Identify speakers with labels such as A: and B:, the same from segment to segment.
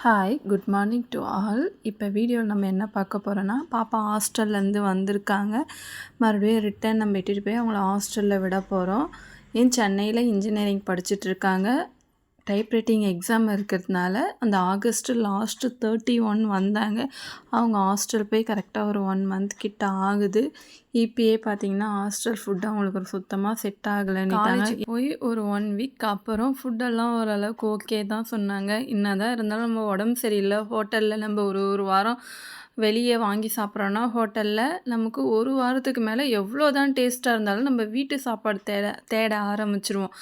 A: Hi good morning to all இப்போ வீடியோவில் நம்ம என்ன பார்க்க போகிறோன்னா பாப்பா ஹாஸ்டல்லேருந்து வந்திருக்காங்க. மறுபடியும் ரிட்டர்ன் நம்ம இட்டுட்டு போய் அவங்கள ஹாஸ்டலில் விட போகிறோம் ஏன் சென்னையில் இன்ஜினியரிங் படிச்சுட்ருக்காங்க டைப்ரைட்டிங் எக்ஸாம் இருக்கிறதுனால அந்த ஆகஸ்ட்டு லாஸ்ட்டு தேர்ட்டி ஒன் வந்தாங்க. அவங்க ஹாஸ்டல் போய் கரெக்டாக ஒரு ஒன் மந்த் கிட்ட ஆகுது. இபிஏ பார்த்தீங்கன்னா ஹாஸ்டல் ஃபுட்டு அவங்களுக்கு ஒரு சுத்தமாக செட் ஆகலைன்னு போய் ஒரு ஒன் வீக் அப்புறம் ஃபுட்டெல்லாம் ஓரளவுக்கு ஓகே தான் சொன்னாங்க. என்னதான் இருந்தாலும் நம்ம உடம்பு சரியில்லை ஹோட்டலில் நம்ம ஒரு ஒரு வாரம் வெளியே வாங்கி சாப்பிட்றோன்னா ஹோட்டலில் நமக்கு ஒரு வாரத்துக்கு மேலே எவ்வளோ தான் டேஸ்ட்டாக இருந்தாலும் நம்ம வீட்டு சாப்பாடு தேட தேட ஆரம்பிச்சிருவோம்.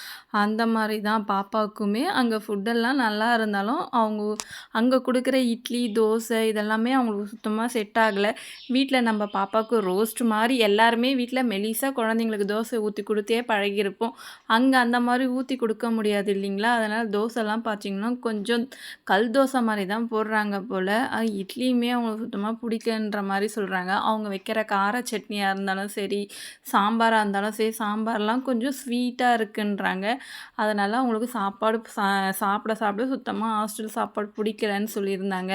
A: அந்த மாதிரி தான் பாப்பாவுக்குமே அங்கே ஃபுட்டெல்லாம் நல்லா இருந்தாலும் அவங்க அங்கே கொடுக்குற இட்லி தோசை இதெல்லாமே அவங்களுக்கு சுத்தமாக செட் ஆகலை. வீட்டில் நம்ம பாப்பாவுக்கு ரோஸ்ட் மாதிரி எல்லாருமே வீட்டில் மெலிசாக குழந்தைங்களுக்கு தோசை ஊற்றி கொடுத்தே பழகியிருப்போம். அங்கே அந்த மாதிரி ஊற்றி கொடுக்க முடியாது இல்லைங்களா? அதனால் தோசைலாம் பார்த்தீங்கன்னா கொஞ்சம் கல் தோசை மாதிரி தான் போடுறாங்க போல். இட்லியுமே அவங்களுக்கு சுத்தமாக சுத்தமாக பிடிக்கன்ற மாதிரி சொல்கிறாங்க அவங்க வைக்கிற கார சட்னியாக இருந்தாலும் சரி சாம்பாராக இருந்தாலும் சரி சாம்பார்லாம் கொஞ்சம் ஸ்வீட்டாக இருக்குன்றாங்க. அதனால் அவங்களுக்கு சாப்பாடு சா சாப்பிட சாப்பிட சுத்தமாக ஹாஸ்டல் சாப்பாடு பிடிக்கலன்னு சொல்லியிருந்தாங்க.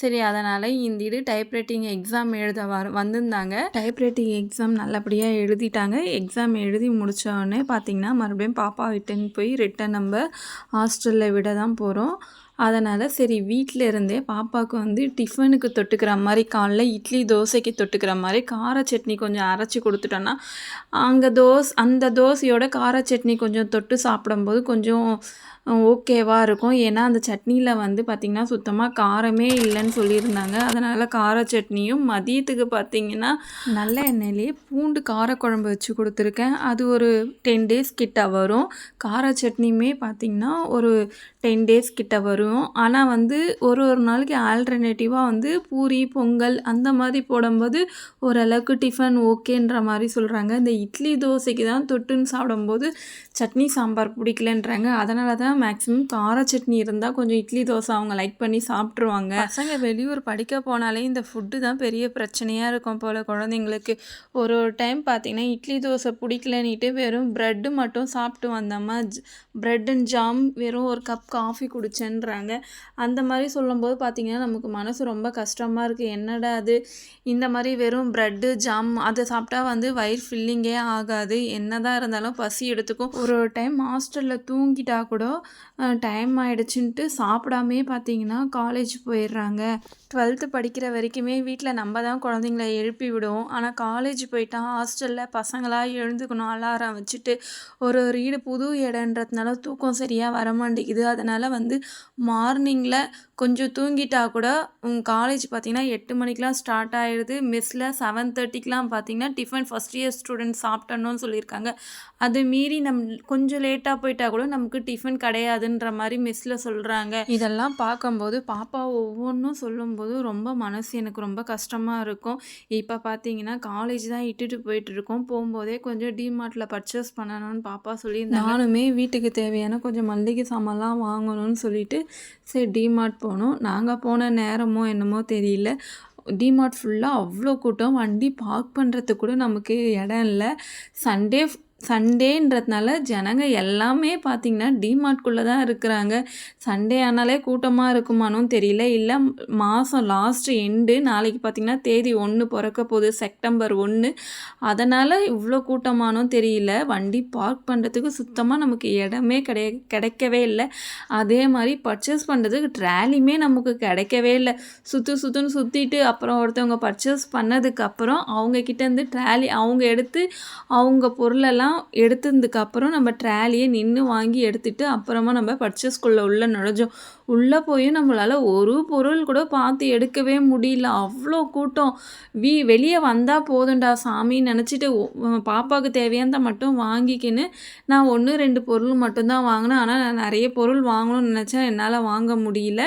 A: சரி அதனால் இந்த இது டைப்ரைட்டிங் எக்ஸாம் எழுத வர வந்திருந்தாங்க. டைப்ரைட்டிங் எக்ஸாம் நல்லபடியாக எழுதிட்டாங்க. எக்ஸாம் எழுதி முடித்தோடனே பார்த்திங்கன்னா மறுபடியும் பாப்பா விட்டுன்னு போய் ரிட்டன் நம்ம ஹாஸ்டலில் விட தான் போகிறோம் அதனால் சரி வீட்டில் இருந்தே பாப்பாவுக்கு வந்து டிஃபனுக்கு தொட்டுக்கிற மாதிரி காலைல இட்லி தோசைக்கு தொட்டுக்கிற மாதிரி கார சட்னி கொஞ்சம் அரைச்சி கொடுத்துட்டோன்னா அங்கே தோஸ் அந்த தோசையோட கார சட்னி கொஞ்சம் தொட்டு சாப்பிடும்போது கொஞ்சம் ஓகேவாக இருக்கும். ஏன்னா அந்த சட்னியில் வந்து பார்த்திங்கன்னா சுத்தமாக காரமே இல்லைன்னு சொல்லியிருந்தாங்க. அதனால் கார சட்னியும் மதியத்துக்கு பார்த்திங்கன்னா நல்ல எண்ணெயிலேயே பூண்டு காரக்குழம்பு வச்சு கொடுத்துருக்கேன். அது ஒரு டென் டேஸ் கிட்ட வரும். கார சட்னியுமே பார்த்திங்கன்னா ஒரு டென் டேஸ் கிட்ட வரும். ஆனால் வந்து ஒரு ஒரு நாளைக்கு ஆல்டர்னேட்டிவாக வந்து பூரி பொங்கல் அந்த மாதிரி போடும்போது ஓரளவுக்கு டிஃபன் ஓகேன்ற மாதிரி சொல்கிறாங்க இந்த இட்லி தோசைக்கு தான் தொட்டுன்னு சாப்பிடும்போது சட்னி சாம்பார் பிடிக்கலன்றாங்க. அதனால தான் மேக்ஸிமம் கார சட்னி இருந்தால் கொஞ்சம் இட்லி தோசை அவங்க லைக் பண்ணி சாப்பிட்ருவாங்க பசங்க வெளியூர் படிக்க போனாலே இந்த ஃபுட்டு தான் பெரிய பிரச்சனையாக இருக்கும் போல் குழந்தைங்களுக்கு. ஒரு ஒரு டைம் பார்த்திங்கன்னா இட்லி தோசை பிடிக்கலன்னுட்டு வெறும் ப்ரெட்டு மட்டும் சாப்பிட்டு வந்தோமா ப்ரெட் அண்ட் ஜாம் வெறும் ஒரு கப் காஃபி குடிச்சேன்றாங்க. அந்த மாதிரி சொல்லும்போது பார்த்திங்கன்னா நமக்கு மனசு ரொம்ப கஷ்டமாக இருக்குது என்னடா அது? இந்த மாதிரி வெறும் ப்ரெட்டு ஜாம் அதை சாப்பிட்டா வந்து வயிறு ஃபில்லிங்கே ஆகாது. என்ன தான் இருந்தாலும் பசி எடுத்துக்கும். ஒரு டைம் ஹாஸ்டலில் தூங்கிட்டா கூட டைம் ஆகிடுச்சின்ட்டு சாப்பிடாமே பார்த்தீங்கன்னா காலேஜ் போயிடுறாங்க. டுவெல்த்து படிக்கிற வரைக்குமே வீட்டில் நம்ம தான் குழந்தைங்கள எழுப்பி விடுவோம். ஆனால் காலேஜ் போயிட்டா ஹாஸ்டலில் பசங்களாக எழுந்துக்கணும் அலாரம் வச்சுட்டு ஒரு ஒரு வீடு புது இடன்றதுனால தூக்கம் சரியாக வர மாட்டேங்குது. அதனால் வந்து மார்னிங்கில் கொஞ்சம் தூங்கிட்டா கூட உங்கள் காலேஜ் பார்த்திங்கன்னா எட்டு மணிக்கெலாம் ஸ்டார்ட் ஆகிடுது மிஸ்ஸில் செவன் தேர்ட்டிக்கெலாம் பார்த்தீங்கன்னா டிஃபன் ஃபஸ்ட் இயர் ஸ்டூடெண்ட் சாப்பிட்டணும்னு சொல்லியிருக்காங்க. அது மீறி நம் கொஞ்சம் லேட்டாக போயிட்டா கூட நமக்கு டிஃபன் கிடையாதுன்ற மாதிரி மிஸ்ஸில் சொல்கிறாங்க இதெல்லாம் பார்க்கும்போது பாப்பா ஒவ்வொன்றும் சொல்லும்போது ரொம்ப மனசு எனக்கு ரொம்ப கஷ்டமாக இருக்கும். இப்போ பார்த்தீங்கன்னா காலேஜ் தான் இட்டுட்டு போயிட்டு இருக்கோம். போகும்போதே கொஞ்சம் டிமார்ட்டில் பர்ச்சேஸ் பண்ணணும்னு பாப்பா சொல்லி நானுமே வீட்டுக்கு தேவையான கொஞ்சம் மல்லிகை சாமான்லாம் வாங்கணும்னு சொல்லிட்டு சரி டிமார்ட் போனோம் நாங்கள் போன நேரமோ என்னமோ தெரியல. டிமார்ட் ஃபுல்லாக அவ்வளோ கூட்டம். வண்டி பார்க் பண்ணுறதுக்கு கூட நமக்கு இடம் இல்லை. சண்டே சண்டேன்றதுனால ஜனங்க எல்லாமே பார்த்திங்கன்னா டிமார்ட்குள்ளே தான் இருக்கிறாங்க. சண்டே ஆனாலே கூட்டமாக இருக்குமானும் தெரியல. இல்லை மாதம் லாஸ்ட்டு எண்டு நாளைக்கு பார்த்திங்கன்னா தேதி ஒன்று பிறக்க போகுது செப்டம்பர் ஒன்று அதனால் இவ்வளோ கூட்டமானும் தெரியல. வண்டி பார்க் பண்ணுறதுக்கு சுத்தமாக நமக்கு இடமே கிடை கிடைக்கவே இல்லை. அதே மாதிரி பர்ச்சேஸ் பண்ணுறதுக்கு ட்ராலியுமே நமக்கு கிடைக்கவே இல்லை. சுற்று சுற்றுன்னு சுற்றிட்டு அப்புறம் ஒருத்தவங்க பர்ச்சேஸ் பண்ணதுக்கப்புறம் அவங்கக்கிட்டேருந்து ட்ராலி அவங்க எடுத்து அவங்க பொருளெல்லாம் எல்லாம் எடுத்ததுக்கப்புறம் நம்ம ட்ராலியை நின்று வாங்கி எடுத்துகிட்டு அப்புறமா நம்ம பர்ச்சேஸ்குள்ளே உள்ளே நுழைஞ்சோம். உள்ளே போய் நம்மளால் ஒரு பொருள் கூட பார்த்து எடுக்கவே முடியல. அவ்வளோ கூட்டம். வீ வெளியே வந்தால் போதும்டா சாமின்னு நினச்சிட்டு பாப்பாவுக்கு தேவையானதை மட்டும் வாங்கிக்கின்னு நான் ஒன்று ரெண்டு பொருள் மட்டும்தான் வாங்கினேன். ஆனால் நான் நிறைய பொருள் வாங்கணும்னு நினச்சேன். என்னால் வாங்க முடியல.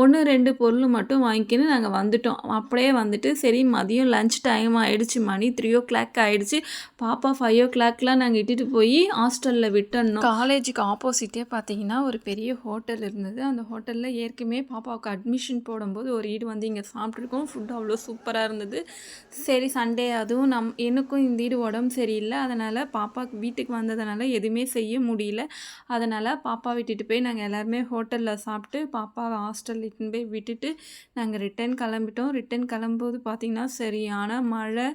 A: ஒன்று ரெண்டு பொருள் மட்டும் வாங்கிக்கின்னு நாங்கள் வந்துட்டோம். அப்படியே வந்துட்டு சரி மதியம் லஞ்ச் டைம் ஆகிடுச்சு மணி த்ரீ ஓ கிளாக் ஆகிடுச்சு பாப்பா ஃபைவ் ஓ கிளாக்லாம் நாங்கள் இட்டுட்டு போய் ஹாஸ்டலில் விட்டோம் காலேஜுக்கு ஆப்போசிட்டே பார்த்தீங்கன்னா ஒரு பெரிய ஹோட்டல் இருந்தது. அந்த ஹோட்டலில் ஏற்கனவே பாப்பாவுக்கு அட்மிஷன் போடும்போது ஒரு ஈடு வந்து இங்கே சாப்பிட்ருக்கோம் ஃபுட் அவ்வளோ சூப்பராக இருந்தது. சரி சண்டே அதுவும் நம் எனக்கும் இந்த ஈடு உடம்பு சரியில்லை. அதனால் பாப்பாவுக்கு வீட்டுக்கு வந்ததுனால எதுவுமே செய்ய முடியல. அதனால் பாப்பா விட்டுட்டு போய் நாங்கள் எல்லாருமே ஹோட்டலில் சாப்பிட்டு பாப்பாவை ஹாஸ்டலில் இட்டுன்னு போய் விட்டுட்டு நாங்கள் ரிட்டன் கிளம்பிட்டோம். ரிட்டன் கிளம்பும்போது பார்த்திங்கன்னா சரியான மழை.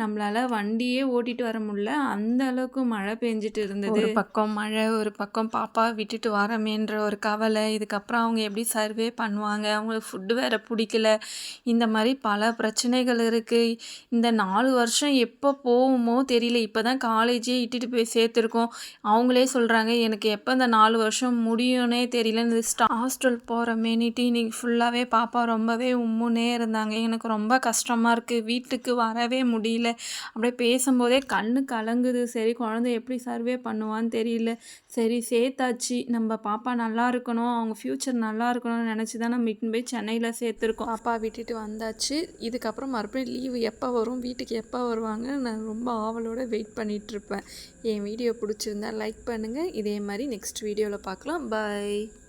A: நம்மளால் வண்டியே ஓட்டிகிட்டு வர முடியல. அந்த அளவுக்கு மழை பெஞ்சிட்டு இருந்தது. ஒரு பக்கம் மழை ஒரு பக்கம் பாப்பா விட்டுட்டு வரமேன்ற ஒரு கவலை. இதுக்கப்புறம் அவங்க எப்படி சர்வே பண்ணுவாங்க? அவங்களுக்கு ஃபுட்டு வேறு பிடிக்கல. இந்த மாதிரி பல பிரச்சனைகள் இருக்குது இந்த நாலு வருஷம் எப்போ போகுமோ தெரியல. இப்போ தான் காலேஜே இட்டுட்டு போய் சேர்த்துருக்கோம். அவங்களே சொல்கிறாங்க எனக்கு எப்போ இந்த நாலு வருஷம் முடியும்னே தெரியல. இந்த ஹாஸ்டல் போகிற மெனிட்டி இன்றைக்கி ஃபுல்லாகவே பாப்பா ரொம்பவே உம்முன்னே இருந்தாங்க. எனக்கு ரொம்ப கஷ்டமாக இருக்குது வீட்டுக்கு வரவே முடியல. அப்படியே பேசும்போதே கண்ணு கலங்குது. சரி குழந்தை எப்படி சர்வே பண்ணுவான்னு தெரியல. சரி சேர்த்தாச்சு நம்ம பாப்பா நல்லா இருக்கணும். அவங்க ஃப்யூச்சர் நல்லா இருக்கணும்னு நினச்சி தான் நம்ம இட்டுன்னு போய் சென்னையில் சேர்த்துருக்கோம். பாப்பா விட்டுட்டு வந்தாச்சு. இதுக்கப்புறம் மறுபடியும் லீவு எப்போ வரும் வீட்டுக்கு எப்போ வருவாங்க நான் ரொம்ப ஆவலோட வெயிட் பண்ணிகிட்ருப்பேன் என் வீடியோ பிடிச்சிருந்தா லைக் பண்ணுங்கள் இதே மாதிரி நெக்ஸ்ட் வீடியோவில் பார்க்கலாம். பை